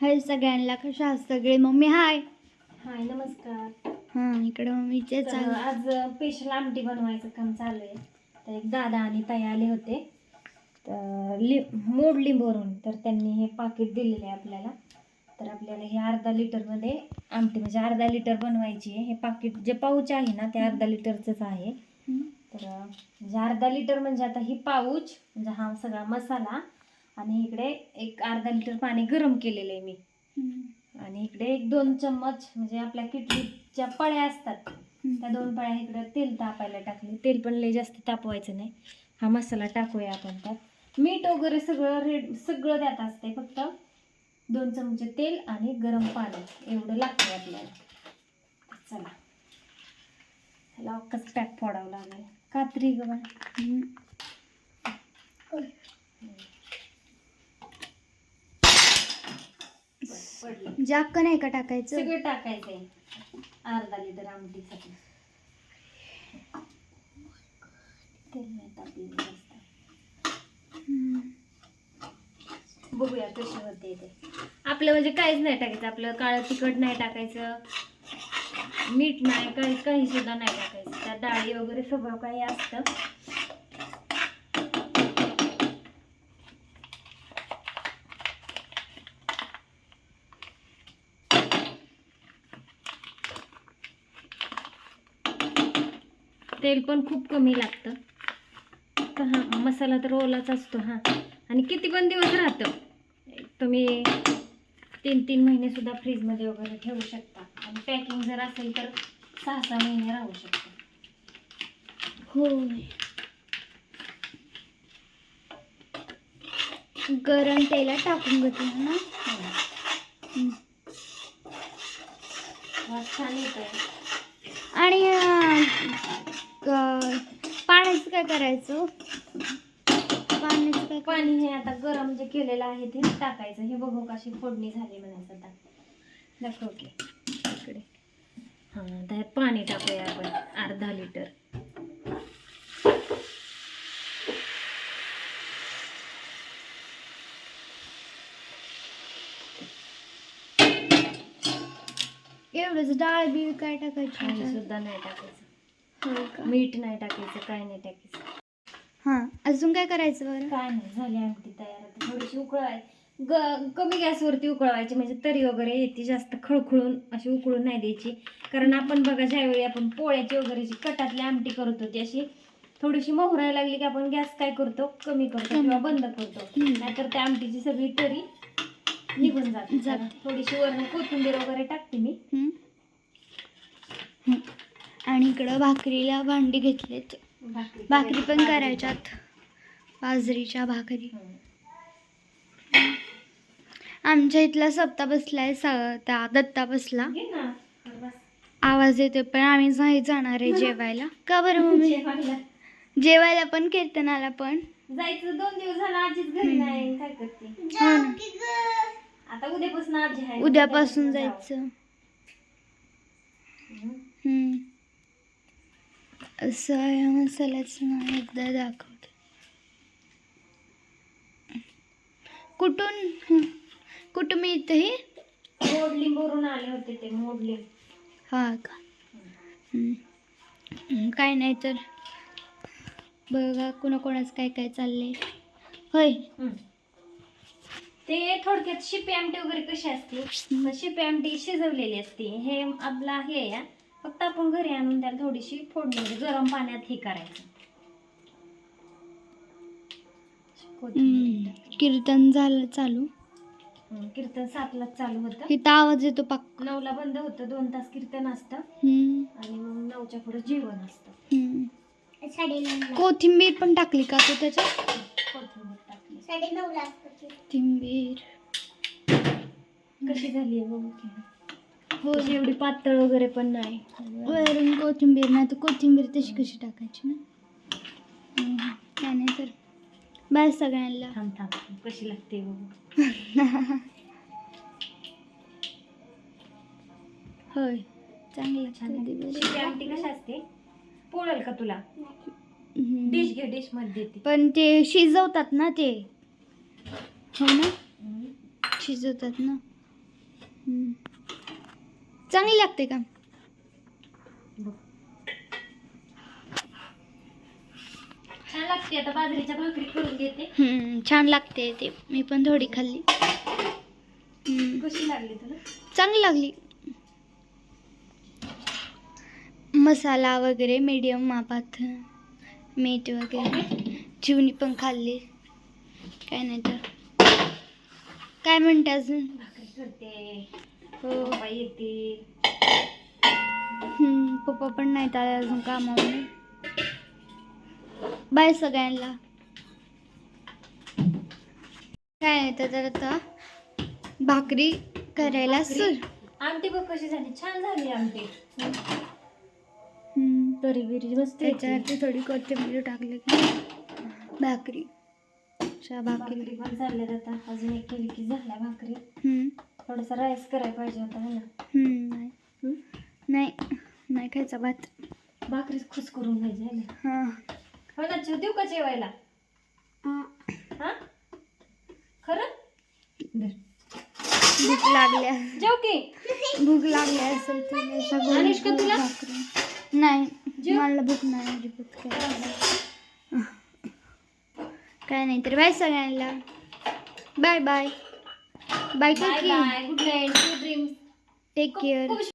हाय सगळ्यांना कशा आहात सगळे? मम्मी हाय. हाय नमस्कार. हां इकडं मम्मीचे तर चालू. आज स्पेशल आमटी बनवायचं काम चालू आहे. तर एक दादा आणि ताई आले होते. तर लि मोड लिंबवरून तर त्यांनी हे पाकिट दिलेलं आहे आपल्याला. तर आपल्याला हे अर्धा लिटरमध्ये आमटी म्हणजे अर्धा लिटर बनवायची आहे. हे पाकिट जे पाऊच आहे ना ते अर्धा लिटरचंच आहे. तर म्हणजे अर्धा लिटर म्हणजे आता ही पाऊच म्हणजे हा सगळा मसाला आणि इकडे एक अर्धा लिटर पाणी गरम केलेलं आहे मी. आणि इकडे एक दोन चम्मच म्हणजे आपल्या किटलीच्या पळ्या असतात. त्या दोन पळ्या इकडे तेल तापायला टाकले. तेल पण लय जास्त तापवायचं नाही. हा मसाला टाकूया आपण त्यात. मीठ वगैरे सगळं रेड सगळं त्यात असते फक्त. दोन चमचे तेल आणि गरम पाणी. एवढं लागतंय आपल्याला. चला. ह्याला पॅक फोडावं लागेल. कात्री ग बाळ. हम्म. नाही का टाकायचं सगळं टाकायचंय अर्धा लिटर आमटीसाठी तेल नाही जास्त हम्म. बघूया कशी होते ते आपलं म्हणजे काहीच नाही टाकायचं आपलं काळं तिखट नाही टाकायचं मीठ नाही काही काही सुद्धा नाही टाकायचं त्या डाळी वगैरे स्वभाव काही असतं तेल पण खूप कमी लागतं. तर हा मसाला तर ओलाच असतो हा. आणि किती पण दिवस राहतं. तुम्ही तीन तीन महिने सुद्धा फ्रीजमध्ये वगैरे ठेवू शकता. आणि पॅकिंग जर असेल तर सहा सहा महिने राहू शकतं. होय. गरम तेलात टाकून घेतलं ना? छान येतोय. आणि पाण्याचं काय करायचं? पाण्याचं काय पाणी हे आता गरम जे केलेलं आहे ते टाकायचं. हे बघू कशी फोडणी झाली म्हणायचं आता. दाखव की. इकडे. हां त्यात पाणी टाकूया आपण. अर्धा लिटर. एवढंच डाळ बी काय टाकायची? सुद्धा नाही टाकायचं. मीठ नाही टाकायचं काय नाही टाकायचं. हां अजून काय करायचं बरं? काय नाही झाली आमटी तयार. आता थोडीशी उकळवाय ग कमी गॅसवरती उकळवायची म्हणजे तरी वगैरे येते जास्त खळखळून अशी उकळून नाही द्यायची. कारण आपण बघा ज्यावेळी आपण पोळ्याची वगैरे जी कटातली आमटी करतो ती अशी थोडीशी मोहरायला लागली की आपण गॅस काय करतो कमी करतो किंवा बंद करतो. नाहीतर त्या आमटीची सगळी तरी निघून जाते. थोडीशी वरण कोथिंबीर वगैरे टाकते मी. आणि इकडं भाकरीला भांडी घेतलेत. भाकरी पण करायची. करायच्यात. बाजरीच्या भाकरी. आमच्या इथला सप्ता बसलाय स त्या दत्ता बसला. आवाज येतोय पण आम्ही नाही जाणार आहे जेवायला. का बरं मम्मी? जेवायला. पण कीर्तनाला पण. जायचं दोन दिवस झाला आजीच घरी नाही. काय करते? हो आता उद्यापासून आजी उद्यापासून. जायचं. हम्म. असं मसाल्याचं नाव एकदा दाखवते. कुठून. कुठं मिळतं हे मोडली भरून आले होते ते मोडली. हा का? काय नाही तर. बघा कोणाकोणाचं काय काय चाललंय. होय. ते थोडक्यात शिपी आमटी वगैरे कशी असते? शिपी आमटी शिजवलेली असते. हे आपला हे या फक्त आपण घरी आणून त्याला थोडीशी फोडणी म्हणजे गरम पाण्यात हे करायचं. कीर्तन झालं चालू. कीर्तन सातला चालू होतं. इथं आवाज येतो पाक नऊला बंद होतं दोन तास कीर्तन असतं. हम्म, आणि मग नऊच्या पुढे जेवण असतं. हम्म. कोथिंबीर पण टाकली का तू त्याच्यात? कोथिंबीर टाकली. कोथिंबीर. कशी झाली आहे बघू हो एवढी पातळ वगैरे पण नाही. वरून कोथिंबीर नाही तर कोथिंबीर तशी कशी टाकायची ना? काय नाही तर बाय सगळ्यांना. थांब थांब कशी लागते बघू? होय चांगलं छान आमटी कशी असते? पोळल का तुला. डिश घे डिशमध्ये देते. पण ते शिजवतात ना ते. हो ना. शिजवतात ना. चांगली लागते का. छान लागते आता बाजरीच्या भाकरी करून घेते. हम्म, छान लागते ते. मी पण थोडी खाल्ली. हम्म, कशी लागली तुला? चांगली लागली. मसाला वगैरे मीडियम मापात मीठ वगैरे. चिवणी पण खाल्ली. काय नाही तर. काय म्हणते अजून? भाकरी करते. पप्पा हम्म, पप्पा पण नाहीत आले अजून कामावर बाय सगळ्यांना. काय नाही तर आता? भाकरी करायला सुर. आमटी बघ कशी झाली? छान झाली आमटी. हम्म, तरी बिरी मस्त येते. त्याच्यावरती थोडी कोथिंबीर टाकली की भाकरी. भाकरी पण चालल्यात आता. अजून एक केली की झाल्या भाकरी. हम्म, थोडासा राईस करायला पाहिजे होता है ना नाही? नाही नाही खायचा भात. भाकरीच खुश करून घ्यायची है ना. हां. हो ना देऊ का जेवायला? हा. खरं? धर. भूक लागल्या जेव की. भूक लागली असेल तर गोल अनुष्का, गोल तुला? भाकरी. नाही जेव. मला भूक नाही अजिबात काय काय नाही तर बाय सगळ्यांना. Bye bye. Bye, Bye, -bye. Good night. Good dreams. Take care.